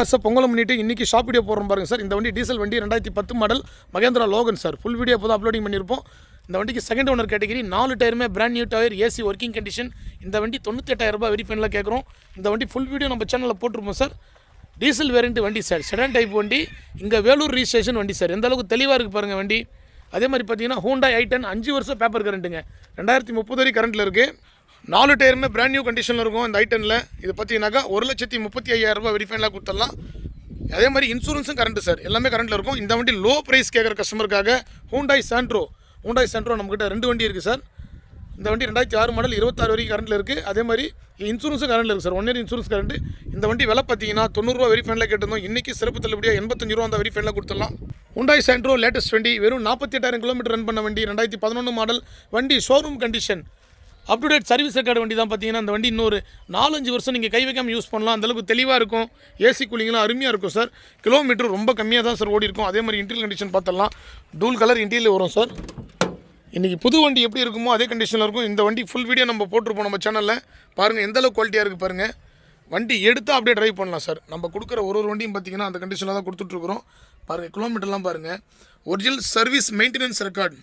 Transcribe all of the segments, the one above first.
Sir Pongal முன்னிட்டு இன்றைக்கி shop video போடுறோம் பாருங்க சார். இந்த வண்டி டீசல் வண்டி ரெண்டாயிரத்தி பத்து model Mahindra Logan sir. Full video இப்போ தான் அப்லோடிங் பண்ணியிருப்போம். இந்த வண்டிக்கு செகண்ட் ஓனர் கேட்டகிரி நாலு டயருமே brand new tyre AC working condition இந்த வண்டி தொண்ணூத்தெட்டாயிரம் ரூபாய் வெரி கேட்குறோம் இந்த வண்டி ஃபுல் வீடியோ நம்ம சேனலில் போட்டிருப்போம் சார். டீசல் வேரியண்ட் வண்டி சார். செடான் டைப் வண்டி. இங்கே வேலூர் ரிஜிஸ்ட்ரேஷன் வண்டி சார். எந்த அளவுக்கு தெளிவாக இருக்குது பாருங்கள் வண்டி. அதே மாதிரி பார்த்தீங்கன்னா ஹூண்டாய் ஐ டென் அஞ்சு வருஷம் பேப்பர் கரண்ட்டுங்க ரெண்டாயிரத்தி முப்பது வரை கரண்ட்டில் இருக்குது நாலு டயருமே பிராண்ட் நியூ கண்டிஷனில் இருக்கும் இந்த ஐட்டனில் இதை இது பார்த்தீங்கன்னாக்கா ஒரு லட்சத்தி முப்பத்தி ஐயாயிரம் ரூபாய் வெரிஃபைனாக கொடுத்துடலாம். அதே மாதிரி இன்சூரன்ஸும் கரண்ட்டு சார் எல்லாமே கரண்ட்டில் இருக்கும். இந்த வண்டி லோ ப்ரைஸ் கேட்குற கஸ்டமருக்காக ஹூண்டாய் சாண்ட்ரோ ஹூண்டாய் சாண்ட்ரோ நம்மக்கிட்ட ரெண்டு வண்டி இருக்குது சார் இந்த வண்டி ரெண்டாயிரத்தி ஆறு மாடல் இருபத்தாறு வரைக்கும் கரண்ட்டில் இருக்குது அதே மாதிரி இன்சூரன்ஸும் கரண்ட்டில் இருக்குது sir one year insurance current இந்த வண்டி விலை பார்த்தீங்கன்னா தொண்ணூறுரூவா வெரி ஃபைனில் கேட்டிருந்தோம். இன்றைக்கி சிறப்பு தள்ளுபடியாக எண்பத்தஞ்சு ரூபா அந்த வெரி ஃபைனில் கொடுத்துடலாம். உண்டாய் சாண்ட்ரோ லேட்டஸ்ட் வண்டி வெறும் நாற்பத்தி எட்டாயிரம் கிலோமீட்டர் ரன் பண்ண வண்டி. ரெண்டாயிரத்தி பதினொன்று மாடல் வண்டி showroom condition up to date service record வண்டி தான் பார்த்தீங்கன்னா அந்த வண்டி இன்னொரு நாலஞ்சு வருஷம் நீங்கள் கை வைக்காமல் யூஸ் பண்ணலாம். அந்தளவுக்கு தெளிவாக இருக்கும். ஏசி கூலிங்லாம் அருமையாக இருக்கும் சார் கிலோமீட்டர் ரொம்ப கம்மியாக தான் சார் ஓடி இருக்கும். அதே மாதிரி இன்டீரியல் கண்டிஷன் பார்த்தலாம் டூல் கலர் இன்டீரியல் வரும் சார் இன்றைக்கி புது வண்டி எப்படி இருக்குமோ அதே கண்டிஷனில் இருக்கும். இந்த வண்டி ஃபுல் வீடியோ நம்ம போட்டிருப்போம் நம்ம சேனலில் பாருங்கள் எந்தளவு குவாலிட்டியாக இருக்குது பாருங்கள் வண்டி எடுத்தால் அப்படியே ட்ரைவ் பண்ணலாம் சார் நம்ம கொடுக்குற ஒரு ஒரு வண்டியும் பார்த்தீங்கன்னா அந்த கண்டிஷனில் தான் கொடுத்துட்ருக்குறோம் பாருங்கள் கிலோமீட்டர்லாம் பாருங்கள் ஒரிஜினல் சர்வீஸ் மெயின்டெனன்ஸ் ரெக்கார்டு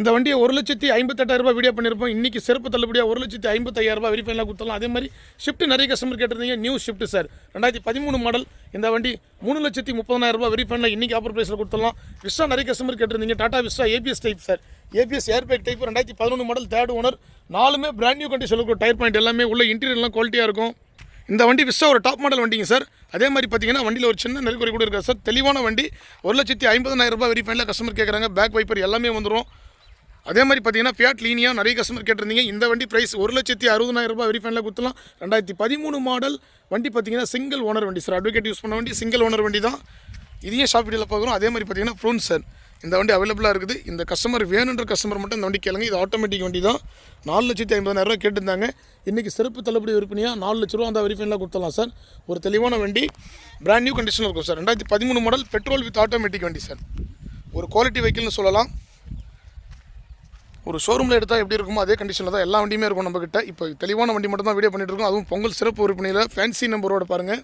இந்த வண்டியை ஒரு லட்சத்தி ஐம்பத்தெட்டாயிரம் ரூபாய் வீடியோ பண்ணியிருப்போம். இன்றைக்கி சிறப்பு தள்ளுபடியாக ஒரு லட்சத்தி ஐம்பத்தாயிரம் ரூபாய் வெரிஃபைலாம் கொடுத்தலாம் அதே மாதிரி ஷிஃப்ட் நிறைய கஸ்டமர் கேட்டிருந்தீங்க. நியூ ஷிஃப்ட் சார் ரெண்டாயிரத்தி பதிமூணு மாடல் இந்த வண்டி மூணு லட்சத்தி முப்பதாயிரம் ரூபாய் வெரிஃபைனில் இன்றைக்கி ஆஃபர் ப்ரைஸில் கொடுத்தலாம் விஸ்டா நிறைய கஸ்டமர் கேட்டிருந்தீங்க. Tata Vista ABS type sir ABS airbag type ரெண்டாயிரத்தி பதினொன்று மாடல் தேர்ட் ஓனர் நாலுமே பிராண்ட் நியூ கண்டிஷன் இருக்கும் டயர் பாயிண்ட் எல்லாமே உள்ள இன்டீரியர்லாம் குவாலிட்டியாக இருக்கும். இந்த வண்டி விஸ்வா ஒரு டாப் மாடல் வண்டிங்க சார் அதே மாதிரி பார்த்தீங்கன்னா வண்டியில் ஒரு சின்ன நெருக்குறை கூட இருக்காது சார் தெளிவான வண்டி. ஒரு லட்சத்தி ஐம்பதாயிரம் ரூபாய் வெரிஃபைனில் கஸ்டமர் கேட்குறாங்க பேக் வைப்பர் எல்லாமே வந்துடும் அதே மாதிரி பார்த்தீங்கன்னா ஃபியாட் லீனியாக நிறைய கஸ்டமர் கேட்டிருந்தீங்க. இந்த வண்டி ப்ரைஸ் ஒரு லட்சத்தி அறுபதாயிரம் ரூபாய் வெரிஃபைனில் கொடுத்துலாம் ரெண்டாயிரத்தி பதிமூணு மாடல் வண்டி பார்த்தீங்கன்னா சிங்கிள் ஓனர் வண்டி. சார் அட்வொகேட் யூஸ் பண்ண வண்டி சிங்கிள் ஓனர் வண்டி தான். இதையும் ஷாப் வீடியோவில் பார்க்குறோம் அதே மாதிரி பார்த்தீங்கன்னா ஃப்ரூன் சார் இந்த வண்டி அவைலபிளாக இருக்குது. இந்த கஸ்டமர் வேணுன்ற கஸ்டமர் மட்டும் இந்த வண்டி கேளுங்க. இது ஆட்டோமேட்டிக் வண்டி தான். நாலு லட்சத்தி ஐம்பதாயிரம் ரூபாய் கேட்டிருந்தாங்க. இன்றைக்கி சிறப்பு தள்ளுபடி விற்பனையாக நாலு லட்ச ரூபா அந்த வெரிஃபைனில் கொடுத்துடலாம் சார் ஒரு தெளிவான வண்டி. பிராண்ட் நியூ கண்டிஷனில் இருக்கும் சார் ரெண்டாயிரத்தி பதிமூணு மாடல் பெட்ரோல் வித் ஆட்டோமேட்டிக் வண்டி சார் ஒரு குவாலிட்டி வெஹிக்கிள்னு சொல்லலாம். ஒரு ஷோரூமில் எடுத்தால் எப்படி இருக்குமோ அதே கண்டிஷனில் தான் எல்லா வண்டியுமே இருக்கும் நம்மக்கிட்ட இப்போ தெளிவான வண்டி மட்டும் தான் வீடியோ பண்ணிட்டு இருக்கோம். அதுவும் பொங்கல் சிறப்பு விற்பனையில் ஃபேன்சி நம்பரோட பாருங்கள்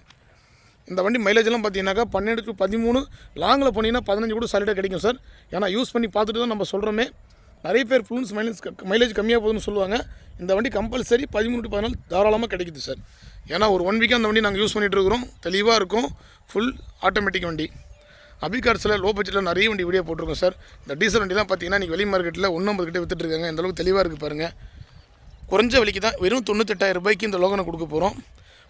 இந்த வண்டி மைலேஜ்லாம் பார்த்தீங்கன்னாக்கா பன்னெண்டு டு பதிமூணு லாங்கில் போனீங்கன்னா பதினஞ்சு கூட சாலிடாக கிடைக்கும் சார். ஏன்னா யூஸ் பண்ணி பார்த்துட்டு தான் நம்ம சொல்கிறோமே நிறைய பேர் ஃபுல்ஸ் மைலேஜ் மைலேஜ் கம்மியாக போகுதுன்னு சொல்லுவாங்க. இந்த வண்டி கம்பல்சரி பதிமூணு டு பதினாலு தாராளமாக கிடைக்குது சார். ஏன்னா ஒரு ஒன் வீக்காக அந்த வண்டி நாங்கள் யூஸ் பண்ணிகிட்டு இருக்கிறோம். தெளிவாக இருக்கும். ஃபுல் ஆட்டோமேட்டிக் வண்டி. அபிகார்ஸில் லோ பட்ஜெட்டில் நிறைய வண்டி வீடியோ போட்டிருக்கோம் சார் இந்த டீசல் வண்டி தான் பார்த்தீங்கன்னா நீங்கள் வெளி மார்க்கெட்டில் ஒன்றம்பது கிட்டே வித்துட்டு இருக்காங்க. அளவுக்கு தெளிவாக இருக்குது பாருங்கள் குறைஞ்ச விலைக்கு தான் வெறும் தொண்ணூத்தெட்டாயிரம் ரூபாய்க்கு இந்த லோகனை கொடுக்க போகிறோம்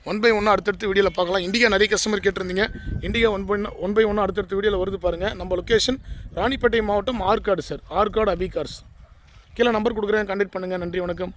ஒன் பை ஒன்று அடுத்தடுத்து வீடியோவில் பார்க்கலாம். இண்டிகா நிறைய கஸ்டமர் கேட்டிருந்தீங்க. Indica one by one by ஒன்று அடுத்தடுத்து வீடியோவில் வருது பாருங்கள் நம்ம லொக்கேஷன் ராணிப்பேட்டை மாவட்டம் ஆற்காடு சார் ஆற்காடு அபிகார்ஸ் கீழே நம்பர் கொடுக்குறேன் கண்டெக்ட் பண்ணுங்கள் நன்றி வணக்கம்.